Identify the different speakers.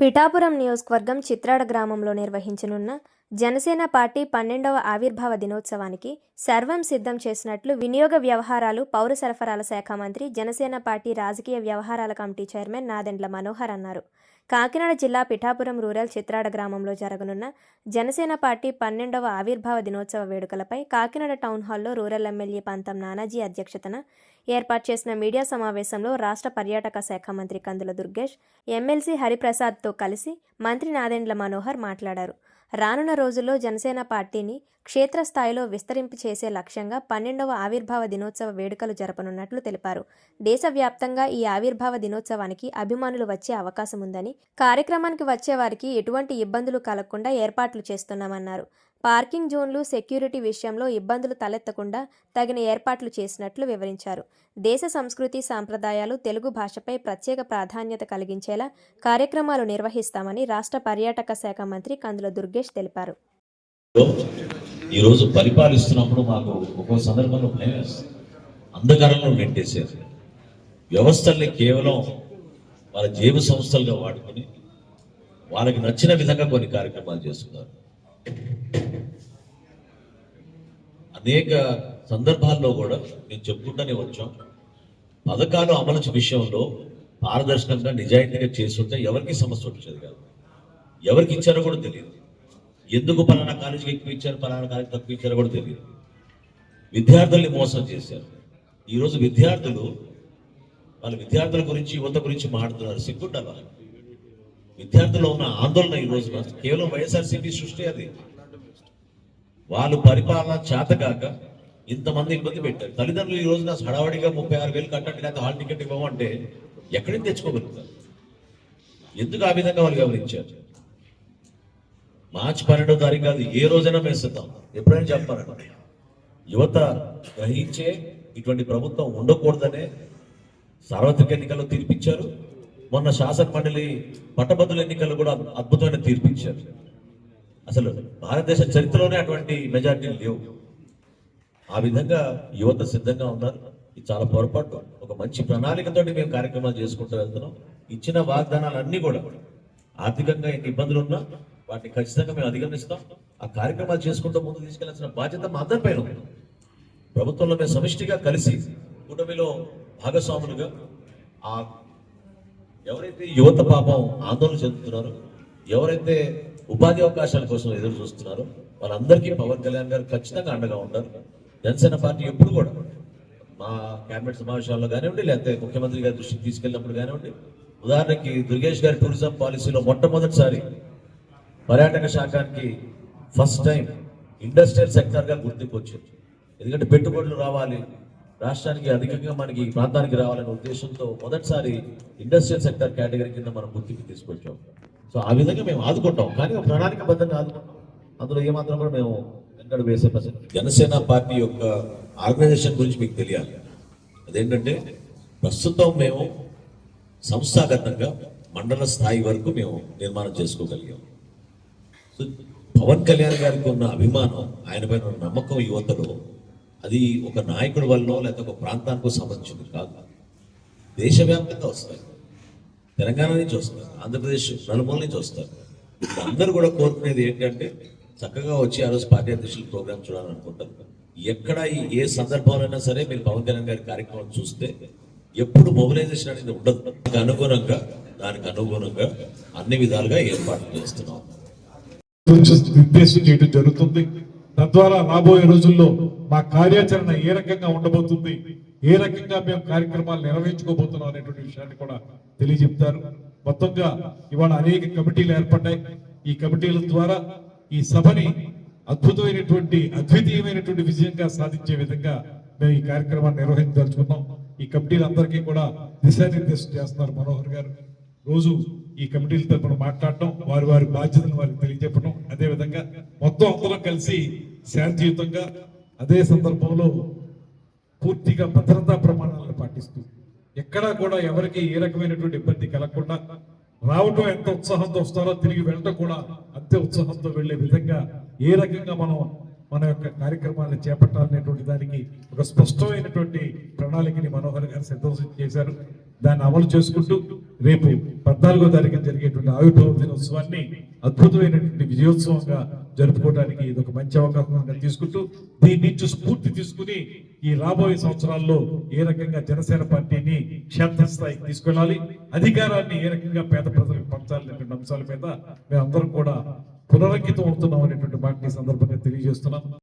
Speaker 1: పిఠాపురం నియోజకవర్గం చిత్రాడ గ్రామంలో నిర్వహించనున్న జనసేన పార్టీ పన్నెండవ ఆవిర్భావ దినోత్సవానికి సర్వం సిద్ధం చేసినట్లు వినియోగ వ్యవహారాలు పౌర సరఫరాల శాఖ మంత్రి జనసేన పార్టీ రాజకీయ వ్యవహారాల కమిటీ చైర్మన్ నాదెండ్ల మనోహర్ అన్నారు. కాకినాడ జిల్లా పిఠాపురం రూరల్ చిత్రాడ గ్రామంలో జరగనున్న జనసేన పార్టీ పన్నెండవ ఆవిర్భావ దినోత్సవ వేడుకలపై కాకినాడ టౌన్ హాల్లో రూరల్ ఎమ్మెల్యే పంతం నానాజీ అధ్యక్షతన ఏర్పాటు చేసిన మీడియా సమావేశంలో రాష్ట్ర పర్యాటక శాఖ మంత్రి కందుల దుర్గేష్ ఎమ్మెల్సీ హరిప్రసాద్తో కలిసి మంత్రి నాదెండ్ల మనోహర్ మాట్లాడారు. రానున్న రోజుల్లో జనసేన పార్టీని క్షేత్రస్థాయిలో విస్తరింపు చేసే లక్ష్యంగా పన్నెండవ ఆవిర్భావ దినోత్సవ వేడుకలు జరపనున్నట్లు తెలిపారు. దేశవ్యాప్తంగా ఈ ఆవిర్భావ దినోత్సవానికి అభిమానులు వచ్చే అవకాశం ఉందని కార్యక్రమానికి వచ్చే వారికి ఎటువంటి ఇబ్బందులు కలగకుండా ఏర్పాట్లు చేస్తున్నామన్నారు. పార్కింగ్ జోన్లు సెక్యూరిటీ విషయంలో ఇబ్బందులు తలెత్తకుండా తగిన ఏర్పాట్లు చేసినట్లు వివరించారు. దేశ సంస్కృతి సాంప్రదాయాలు తెలుగు భాషపై ప్రత్యేక ప్రాధాన్యత కలిగించేలా కార్యక్రమాలు నిర్వహిస్తామని రాష్ట్ర పర్యాటక శాఖ మంత్రి కందుల దుర్గేష్ తెలిపారు.
Speaker 2: ఈరోజు పరిపాలిస్తున్నప్పుడు మాకు ఒక్కో సందర్భంలో భయం అంధకారంలో నెట్టేశారు. వ్యవస్థల్ని కేవలం వాళ్ళ జేబు సంస్థలుగా వాడుకొని వాళ్ళకి నచ్చిన విధంగా కొన్ని కార్యక్రమాలు చేస్తున్నారు అనేక సందర్భాల్లో కూడా మేము చెప్పుకుంటూనే వచ్చాం. పథకాలు అమలు విషయంలో పారదర్శకంగా నిజాయితీగా చేస్తుంటే ఎవరికి సమస్య వచ్చేది కాదు. ఎవరికి ఇచ్చారో కూడా తెలియదు. ఎందుకు పలానా కాలేజీకి ఎక్కువ ఇచ్చారు పలానా కాలేజీ తక్కువ ఇచ్చారో కూడా తెలియదు. విద్యార్థుల్ని మోసం చేశారు. ఈరోజు విద్యార్థులు వాళ్ళ విద్యార్థుల గురించి యువత గురించి మాట్లాడుతున్నారు. సిగ్గుండాలి వాళ్ళకి. విద్యార్థుల్లో ఉన్న ఆందోళన ఈ రోజు కేవలం వైఎస్ఆర్సీపీ సృష్టి అది. వాళ్ళు పరిపాలన చేతగాక ఇంతమంది ఇబ్బంది పెట్టారు. తల్లిదండ్రులు ఈ రోజున హడావడిగా ముప్పై ఆరు వేలు కట్టండి లేదా హాల్ టికెట్ ఇవ్వమంటే ఎక్కడి నుంచి తెచ్చుకోగలుగుతారు? ఎందుకు ఆ విధంగా వాళ్ళు గమనించారు మార్చి పన్నెండో తారీఖు కాదు ఏ రోజైనా మేము ఎప్పుడైనా చెప్పాలండి. యువత గ్రహించే ఇటువంటి ప్రభుత్వం ఉండకూడదనే సార్వత్రిక ఎన్నికల్లో తీర్పిచ్చారు. మొన్న శాసన మండలి పట్టభద్రుల ఎన్నికల్లో కూడా అద్భుతమైన తీర్పిచ్చారు. అసలు భారతదేశ చరిత్రలోనే అటువంటి మెజార్టీలు లేవు. ఆ విధంగా యువత సిద్ధంగా ఉన్నారు. ఇది చాలా పొరపాటు. ఒక మంచి ప్రణాళికతోటి మేము కార్యక్రమాలు చేసుకుంటూ వెళ్తున్నాం. ఇచ్చిన వాగ్దానాలన్నీ కూడా ఆర్థికంగా ఎన్ని ఇబ్బందులు ఉన్నా వాటిని ఖచ్చితంగా మేము అధిగమిస్తాం. ఆ కార్యక్రమాలు చేసుకుంటూ ముందు తీసుకెళ్ళాల్సిన బాధ్యత మా అందరిపైన ఉంది. ప్రభుత్వంలో మేము సమిష్టిగా కలిసి కూటమిలో భాగస్వాములుగా ఆ ఎవరైతే యువత పాపం ఆందోళన చెందుతున్నారో ఎవరైతే ఉపాధి అవకాశాల కోసం ఎదురు చూస్తున్నారో వాళ్ళందరికీ పవన్ కళ్యాణ్ గారు ఖచ్చితంగా అండగా ఉంటారు. జనసేన పార్టీ ఎప్పుడు కూడా మా క్యాబినెట్ సమావేశాల్లో కానివ్వండి లేకపోతే ముఖ్యమంత్రి గారి దృష్టికి తీసుకెళ్ళినప్పుడు కానివ్వండి ఉదాహరణకి దుర్గేష్ గారి టూరిజం పాలసీలో మొట్టమొదటిసారి పర్యాటక శాఖానికి ఫస్ట్ టైం ఇండస్ట్రియల్ సెక్టార్గా గుర్తింపు వచ్చింది. ఎందుకంటే పెట్టుబడులు రావాలి రాష్ట్రానికి అధికంగా మనకి ఈ ప్రాంతానికి రావాలనే ఉద్దేశంతో మొదటిసారి ఇండస్ట్రియల్ సెక్టర్ కేటగిరీ కింద మనం గుర్తింపు తీసుకొచ్చాం. సో ఆ విధంగా మేము ఆదుకుంటాం. కానీ ఒక ప్రణాళికబద్ధంగా ఆదుకుంటాం అందులో ఏమాత్రం కూడా మేము వెంకట వేసే ప్రసక్తి జనసేన పార్టీ యొక్క ఆర్గనైజేషన్ గురించి మీకు తెలియాలి. అదేంటంటే ప్రస్తుతం మేము సంస్థాగతంగా మండల స్థాయి వరకు మేము నిర్మాణం చేసుకోగలిగాం. సో పవన్ కళ్యాణ్ గారికి ఉన్న అభిమానం ఆయన పైన ఉన్న నమ్మకం యువతలో అది ఒక నాయకుడి వల్ల లేకపోతే ఒక ప్రాంతానికి సంబంధించింది కాదు. దేశవ్యాప్తంగా వస్తాయి. తెలంగాణ నుంచి వస్తారు ఆంధ్రప్రదేశ్ నలుమూల నుంచి వస్తారు అందరూ కూడా కోరుకునేది ఏంటంటే చక్కగా వచ్చి ఆ రోజు పార్టీ అధ్యక్షులు ప్రోగ్రామ్ చూడాలనుకుంటారు. ఎక్కడ ఏ సందర్భంలోనైనా సరే మీరు పవన్ కళ్యాణ్ గారి కార్యక్రమం చూస్తే ఎప్పుడు మొబిలైజేషన్ అనేది ఉండదు. దానికి అనుగుణంగా దానికి అనుగుణంగా అన్ని విధాలుగా ఏర్పాట్లు చేస్తున్నాం.
Speaker 3: నిర్దేశం చేయడం జరుగుతుంది. తద్వారా రాబోయే రోజుల్లో మా కార్యాచరణ ఏ రకంగా ఉండబోతుంది? ఏ రకంగా మేము కార్యక్రమాలు నిర్వహించుకోబోతున్నాం అనేటువంటి విషయాన్ని కూడా తెలియజెప్తారు. మొత్తంగా ఇవాళ అనేక కమిటీలు ఏర్పడ్డాయి. ఈ కమిటీల ద్వారా ఈ సభని అద్భుతమైనటువంటి అద్వితీయమైనటువంటి విజయంగా సాధించే విధంగా మేము ఈ కార్యక్రమాన్ని నిర్వహించదలుచుకున్నాం. ఈ కమిటీలందరికీ కూడా దిశానిర్దేశం చేస్తున్నారు మనోహర్ గారు. రోజు ఈ కమిటీల తరఫున మాట్లాడటం వారి వారి బాధ్యతను వారికి తెలియజెప్పడం అదే విధంగా మొత్తం అందరం కలిసి శాంతియుతంగా అదే సందర్భంలో పూర్తిగా భద్రతా ప్రమాణాలను పాటిస్తూ ఎక్కడా కూడా ఎవరికి ఏ రకమైనటువంటి ఇబ్బంది కలగకుండా రావటం ఎంత ఉత్సాహంతో వస్తారో తిరిగి వెళ్ళటం కూడా అంతే ఉత్సాహంతో వెళ్ళే విధంగా ఏ రకంగా మనం మన యొక్క కార్యక్రమాలను చేపట్టాలనేటువంటి దానికి ఒక స్పష్టమైనటువంటి ప్రణాళికని మనోహర్ గారు సిద్ధం చేశారు. దాన్ని అమలు చేసుకుంటూ రేపు పద్నాలుగో తారీఖు జరిగేటువంటి ఆవిర్భావ దినోత్సవాన్ని అద్భుతమైనటువంటి విజయోత్సవంగా జరుపుకోవడానికి ఇది ఒక మంచి అవకాశంగా తీసుకుంటూ దీని నుంచి స్ఫూర్తి తీసుకుని ఈ రాబోయే సంవత్సరాల్లో ఏ రకంగా జనసేన పార్టీని క్షేత్రస్థాయికి తీసుకెళ్ళాలి అధికారాన్ని ఏ రకంగా పేద ప్రజలకు పంచాలనేటువంటి అంశాల మీద మేమందరం కూడా పునరంకితం అవుతున్నాం అనేటువంటి మాటని సందర్భంగా తెలియజేస్తున్నాం.